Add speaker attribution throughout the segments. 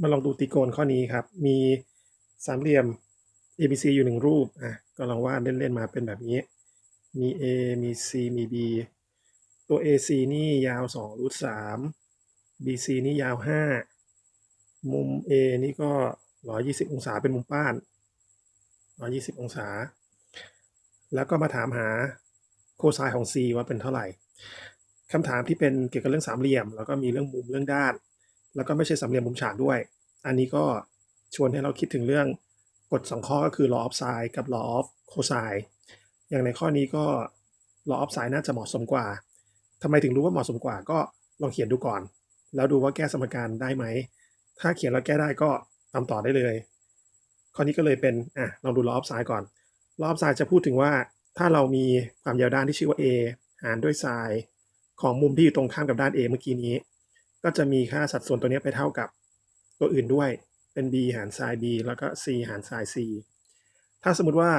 Speaker 1: มาลองดูตีโกณข้อนี้ครับ มีสามเหลี่ยม ABC อยู่หนึ่งรูป อะ ก็ลองวาดเล่น ๆ มาเป็นแบบนี้ มี A มี C มี B ตัว AC นี่ยาว2รูท3 BC นี่ยาว 5 มุม A นี่ก็ 120 องศาเป็นมุมป้าน 120 องศา แล้วก็มาถามหาโคไซน์ของ C ว่าเป็นเท่าไหร่คำถามที่เป็นเกี่ยวกับเรื่องสามเหลี่ยม แล้วก็มีเรื่องมุมเรื่องด้าน แล้วก็ไม่ใช่สามเหลี่ยมมุมฉากด้วย อันนี้ก็ชวนให้เราคิดถึงเรื่องกฎสองข้อก็คือ law of sine กับ law of cosine อย่างในข้อนี้ก็ law of sine น่าจะเหมาะสมกว่าทำไมถึงรู้ว่าเหมาะสมกว่าก็ลองเขียนดูก่อน แล้วดูว่าแก้สมการได้ไหม ถ้าเขียนแล้วแก้ได้ก็ทำต่อได้เลย ข้อนี้ก็เลยเป็นอะลองดู law of sine ก่อน law of sine จะพูดถึงว่าถ้าเรามีความยาวด้านที่ชื่อว่า a หารด้วย sin ของมุมที่อยู่ตรงข้ามกับด้าน a เมื่อกี้นี้ ก็จะมีค่าสัดส่วนตัวนี้ไปเท่ากับตัวอื่นด้วย เป็น b หาร sin b แล้วก็ c หาร sin c ถ้าสมมติว่า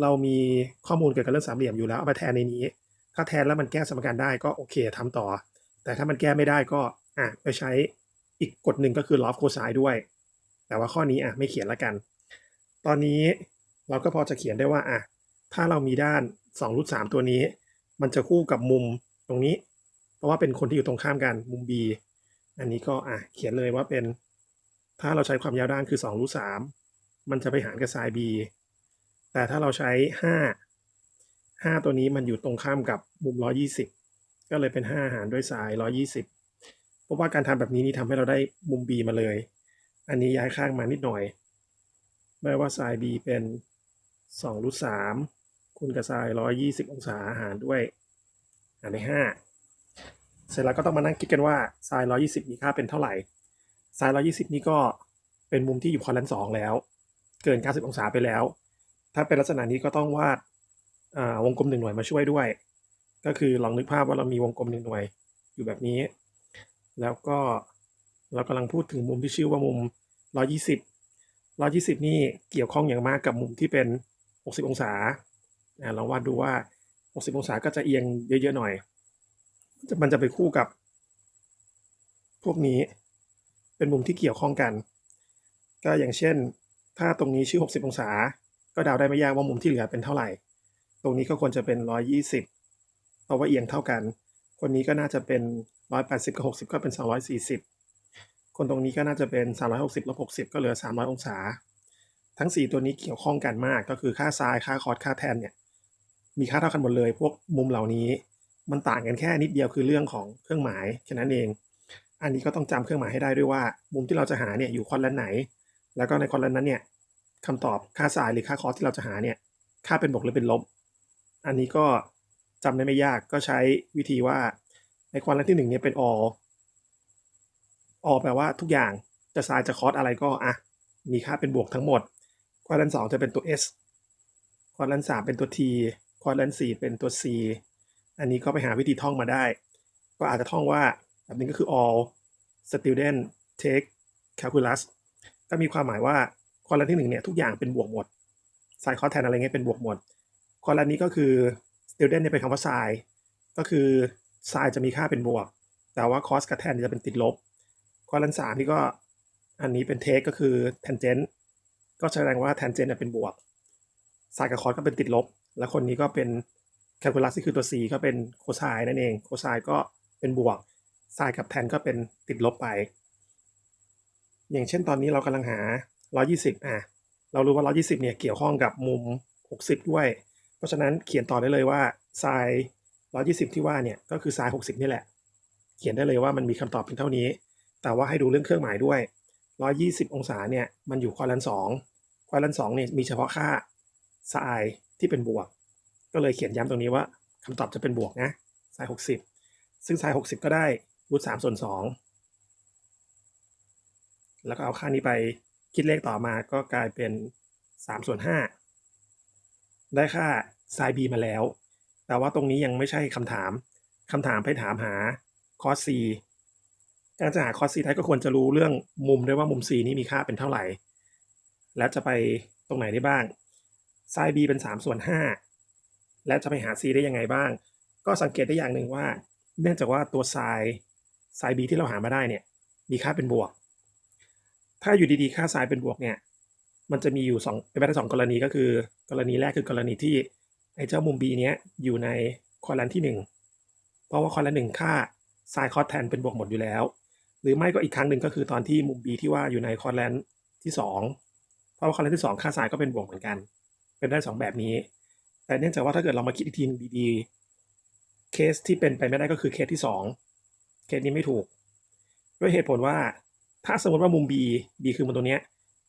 Speaker 1: เรามีข้อมูลเกี่ยวกับเรื่องสามเหลี่ยมอยู่แล้วเอามาแทนในนี้ ถ้าแทนแล้วมันแก้สมการได้ก็โอเคทำต่อ แต่ถ้ามันแก้ไม่ได้ก็อะไปใช้อีกกฎหนึ่งก็คือ law of cosine ด้วย แต่ว่าข้อนี้อะไม่เขียนละกัน ตอนนี้เราก็พอจะเขียนได้ว่าอะถ้าเรามีด้าน2รูท3ตัวนี้ มันจะคู่กับมุมตรงนี้ เพราะว่าเป็นคนที่อยู่ตรงข้ามกันมุม b อันนี้ก็อะเขียนเลยว่าเป็น ถ้าเราใช้ความยาวด้านคือ2รูท3มันจะไปหารกับ sin b แต่ถ้าเราใช้ 5 5 ตัวนี้มันอยู่ตรงข้ามกับมุม 120 ก็เลยเป็น 5 หารด้วย sin 120 เพราะว่าการทำแบบนี้นี่ทำให้เราได้มุม b มาเลย อันนี้ย้ายข้างมานิดหน่อยแม้ว่า sin b เป็น2รูท3คูณกับ sin 120 องศาหารด้วยหารด้วย5 เสร็จแล้วก็ต้องมานั่งคิดกันว่า sin 120มีค่าเป็นเท่าไหร่ sin 120นี่ก็เป็นมุมที่อยู่คอนแลนสองแล้ว เกิน90องศาไปแล้ว ถ้าเป็นลักษณะนี้ก็ต้องวาดวงกลมหนึ่งหน่วยมาช่วยด้วย ก็คือลองนึกภาพว่าเรามีวงกลมหนึ่งหน่วยอยู่แบบนี้ แล้วก็เรากำลังพูดถึงมุมที่ชื่อว่ามุม 120 120 นี่เกี่ยวข้องอย่างมากกับมุมที่เป็น 60 องศาลองวาดดูว่า 60 องศาก็จะเอียงเยอะๆหน่อย มันจะไปคู่กับ พวกนี้เป็นมุมที่เกี่ยวข้องกัน ก็อย่างเช่น ถ้าตรงนี้ชื่อ 60 องศา ก็เดาได้ไม่ยากว่ามุมที่เหลือเป็นเท่าไหร่ ตรงนี้ก็ควรจะเป็น 120 เพราะว่าเอียงเท่ากัน คนนี้ก็น่าจะเป็น 180 กับ 60 ก็เป็น 240 คนตรงนี้ก็น่าจะเป็น 360ลบ60 ก็เหลือ 300 องศา ทั้ง 4 ตัวนี้เกี่ยวข้องกันมาก ก็คือค่าไซน์ค่าคอร์สค่าแทนเนี่ย มีค่าเท่ากันหมดเลย พวกมุมเหล่านี้ มันต่างกันแค่นิดเดียวคือเรื่องของเครื่องหมายแค่นั้นเอง อันนี้ก็ต้องจำเครื่องหมายให้ได้ด้วยว่า มุมที่เราจะหาเนี่ยอยู่คอนแลนไหน แล้วก็ในคอนแลนนั้นเนี่ยคำตอบค่าไซน์หรือค่าคอสที่เราจะหาเนี่ยค่าเป็นบวกหรือเป็นลบ อันนี้ก็จำได้ไม่ยากก็ใช้วิธีว่าในคอนแลนที่1เนี่ยเป็น all all แปลว่าทุกอย่างจะไซน์จะคอสอะไรก็อะมีค่าเป็นบวกทั้งหมดควอดแลนสองจะเป็นตัว s ควอดแลนสามเป็นตัว t ควอดแลนสี่เป็นตัว c อันนี้ก็ไปหาวิธีท่องมาได้ ก็อาจจะท่องว่าแบบนี้ก็คือ all student take calculus ก็มีความหมายว่าควอแลนที่หนึ่งเนี่ยทุกอย่างเป็นบวกหมดไซน์คอสแทนอะไรเงี้ยเป็นบวกหมดควอแลนนี้ก็คือ student เนี่ยเป็นคำว่าไซน์ก็คือไซน์จะมีค่าเป็นบวก แต่ว่าคอสกับแทนจะเป็นติดลบควอแลนสามนี่ก็อันนี้เป็น take ก็คือ tangent ก็แสดงว่า tangent เป็นบวกไซน์กับคอสก็เป็นติดลบ และคนนี้ก็เป็น แคลคูลัสที่คือตัว c ก็เป็นโคไซน์นั่นเองโคไซน์ก็เป็นบวกไซน์กับแทนก็เป็นติดลบไป อย่างเช่นตอนนี้เรากำลังหา 120 อะ เรารู้ว่า 120 เนี่ยเกี่ยวข้องกับมุม 60 ด้วย เพราะฉะนั้นเขียนต่อได้เลยว่าไซน์120 ที่ว่าเนี่ยก็คือไซน์60 นี่แหละ เขียนได้เลยว่ามันมีคำตอบเป็นเท่านี้ แต่ว่าให้ดูเรื่องเครื่องหมายด้วย 120 องศาเนี่ยมันอยู่ควอลัน2ควอลัน2เนี่ยมีเฉพาะค่าไซน์ที่เป็นบวก ก็เลยเขียนย้ำตรงนี้ว่าคำตอบจะเป็นบวกนะไซน์60ซึ่งไซน์60ก็ได้รูท3ส่วน2แล้วก็เอาค่านี้ไปคิดเลขต่อมาก็กลายเป็น3ส่วน5ได้ค่าไซน์ b มาแล้ว แต่ว่าตรงนี้ยังไม่ใช่คำถามคำถามไปถามหาคอส c การจะหาคอส c ได้ก็ควรจะรู้เรื่องมุมด้วยว่ามุม c นี้มีค่าเป็นเท่าไหร่ และจะไปตรงไหนได้บ้างไซน์ b เป็น 3 ส่วน 5 และจะไปหา c ได้ยังไงบ้าง ก็สังเกตได้อย่างหนึ่งว่า เนื่องจากว่าตัวไซไซน์ b ที่เราหามาได้เนี่ยมีค่าเป็นบวก ถ้าอยู่ดีๆ ค่าไซเป็นบวกเนี่ยมันจะมีอยู่สองเป็นไปได้สองกรณีก็คือ กรณีแรกคือกรณีที่ไอ้เจ้ามุม b เนี้ยอยู่ในคอลันที่หนึ่งเพราะว่าคอลันหนึ่งค่าไซคอสแทนเป็นบวกหมดอยู่แล้ว หรือไม่ก็อีกครั้งหนึ่งก็คือตอนที่มุม b ที่ว่าอยู่ในคอลันที่สองเพราะว่าคอลันที่สองค่าไซก็เป็นบวกเหมือนกัน เป็นได้สองแบบนี้ แต่เนื่องจากว่าถ้าเกิดเรามาคิดอีกทีหนึงดีๆ เคสที่เป็นไปไม่ได้ก็คือเคสที่สองเคสนี้ไม่ถูก ด้วยเหตุผลว่า ถ้าสมมติว่ามุม B B คือมุมตัวเนี้ย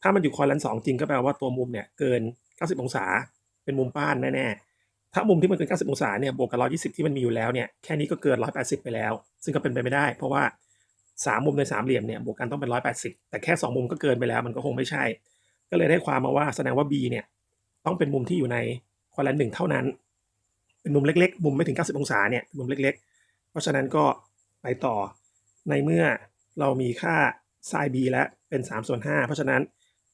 Speaker 1: ถ้ามันอยู่คอลันสองจริงก็แปลว่าตัวมุมเนี่ยเกิน 90 องศา เป็นมุมป้านแน่ๆ ถ้ามุมที่มันเกิน 90 องศาเนี่ยบวกกับ120 ที่มันมีอยู่แล้วเนี่ยแค่นี้ก็เกิน 180 ไปแล้ว ซึ่งก็เป็นไปไม่ได้ เพราะว่า 3 มุมในสามเหลี่ยมเนี่ยบวกกันต้องเป็น 180 แต่แค่ 2 มุมก็เกินไปแล้ว มันก็คงไม่ใช่ ก็เลยได้ความมาว่าแสดงว่า B เนี่ยต้องเป็นมุมที่อยู่ใน คอลันหนึ่งเท่านั้น เป็นมุมเล็กๆ มุมไม่ถึง 90 องศาเนี่ยมุมเล็ก ๆ เพราะฉะนั้นก็ไปต่อในเมื่อเรามีค่า sin b แล้วเป็น3ส่วน5เพราะฉะนั้น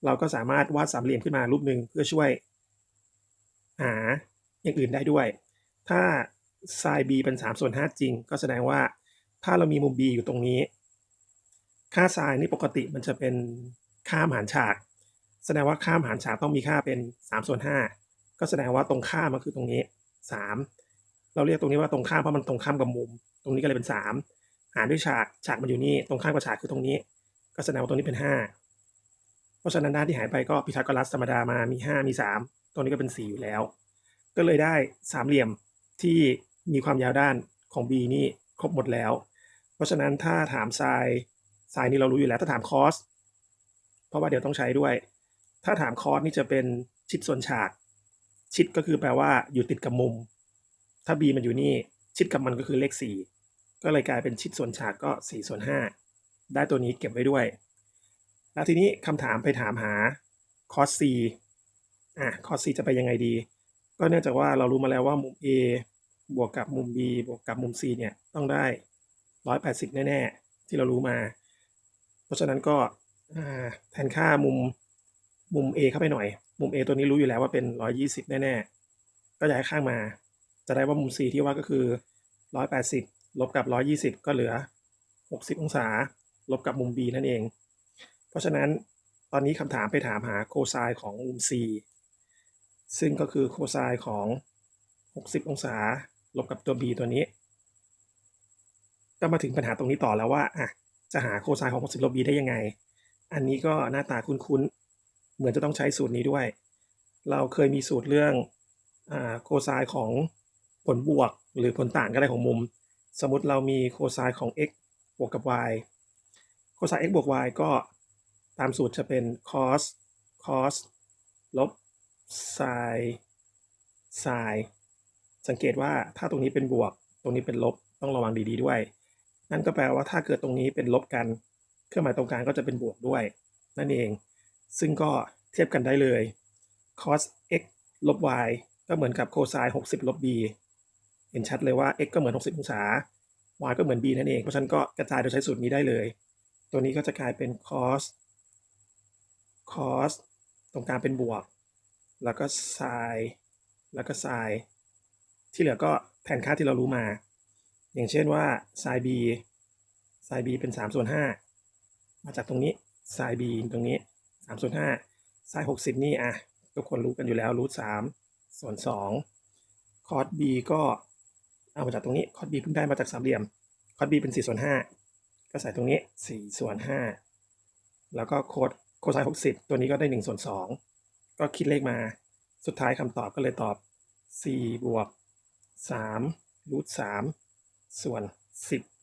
Speaker 1: เราก็สามารถวาดสามเหลี่ยมขึ้นมารูปหนึ่งเพื่อช่วยหาอย่างอื่นได้ด้วย ถ้า sin b เป็น3ส่วน5จริง ก็แสดงว่าถ้าเรามีมุม b อยู่ตรงนี้ ค่า sin นี่ปกติมันจะเป็นค่ามหารฉาก แสดงว่าค่ามหารฉากต้องมีค่าเป็น3ส่วน5 ก็แสดงว่าตรงข้ามมันคือตรงนี้ 3 เราเรียกตรงนี้ว่าตรงข้ามเพราะมันตรงข้ามกับมุม ตรงนี้ก็เลยเป็น 3 หารด้วยฉากฉากมันอยู่นี่ตรงข้ามกับฉากคือตรงนี้ ก็แสดงว่าตรงนี้เป็น 5 เพราะฉะนั้นด้านที่หายไปก็พิทาโกรัสธรรมดามามี 5 มี 3 ตรงนี้ก็เป็น 4 อยู่แล้ว ก็เลยได้สามเหลี่ยมที่มีความยาวด้านของ b นี่ครบหมดแล้ว เพราะฉะนั้นถ้าถามไซน์ไซน์นี่เรารู้อยู่แล้วถ้าถามคอสเพราะว่าเดี๋ยวต้องใช้ด้วย ถ้าถามคอสนี่จะเป็นชิดส่วนฉาก ชิดก็คือแปลว่าอยู่ติดกับมุม ถ้า b มันอยู่นี่ ชิดกับมันก็คือเลข 4 ก็เลยกลายเป็นชิดส่วนฉากก็4ส่วน5ได้ตัวนี้เก็บไว้ด้วย แล้วทีนี้คำถามไปถามหา cos c อะ cos c จะไปยังไงดี ก็เนื่องจากว่าเรารู้มาแล้วว่ามุม A บวกกับมุม B บวกกับมุม C เนี่ยต้องได้ 180 แน่ๆ ที่เรารู้มา เพราะฉะนั้นก็แทนค่ามุมมุม A เข้าไปหน่อย มุม A ตัวนี้รู้อยู่แล้วว่าเป็น 120 แน่ๆ ก็ย้ายข้างมา จะได้ว่ามุม C ที่ว่าก็คือ 180 ลบกับ 120 ก็เหลือ 60 องศา ลบกับมุม B นั่นเอง เพราะฉะนั้นตอนนี้คำถามไปถามหาโคไซน์ของมุม C ซึ่งก็คือโคไซน์ของ 60 องศา ลบกับตัว b ตัวนี้ ก็มาถึงปัญหาตรงนี้ต่อแล้วว่าอะจะหาโคไซน์ของ 60 ลบ b ได้ยังไง อันนี้ก็หน้าตาคุ้นๆ เหมือนจะต้องใช้สูตรนี้ด้วย เราเคยมีสูตรเรื่องอโคไซน์ของผลบวกหรือผลต่างก็ได้ของมุม สมมติเรามีโคไซน์ของ x บวกกับ y โคไซน์ x บวก y ก็ตามสูตรจะเป็น cos cos ลบ sin sin สังเกตว่าถ้าตรงนี้เป็นบวก ตรงนี้เป็นลบต้องระวังดีๆด้วย นั่นก็แปลว่าถ้าเกิดตรงนี้เป็นลบกัน เครื่องหมายตรงกลางก็จะเป็นบวกด้วย นั่นเอง ซึ่งก็เทียบกันได้เลย cos x ลบ y ก็เหมือนกับ cosine 60 ลบ b เห็นชัดเลยว่า x ก็เหมือน 60 องศา y ก็เหมือน b นั่นเอง เพราะฉะนั้นก็กระจายโดยใช้สูตรนี้ได้เลย ตัวนี้ก็จะกลายเป็น cos cos ตรงกลางเป็นบวก แล้วก็ sin แล้วก็ sin ที่เหลือก็แทนค่าที่เรารู้มา อย่างเช่นว่า sin b sin b เป็น3ส่วน5มาจากตรงนี้ sin b ตรงนี้ 3ส่วน5 sin 60นี่อะทุกคนรู้กันอยู่แล้วรูท3ส่วน2 cos b ก็เอามาจากตรงนี้ cos b เพิ่งได้มาจากสามเหลี่ยม cos b เป็น4ส่วน5ก็ใส่ตรงนี้4ส่วน5แล้วก็โคดโคไซน์60ตัวนี้ก็ได้1ส่วน2ก็คิดเลขมาสุดท้ายคำตอบก็เลยตอบ4บวก3รูท3ส่วน10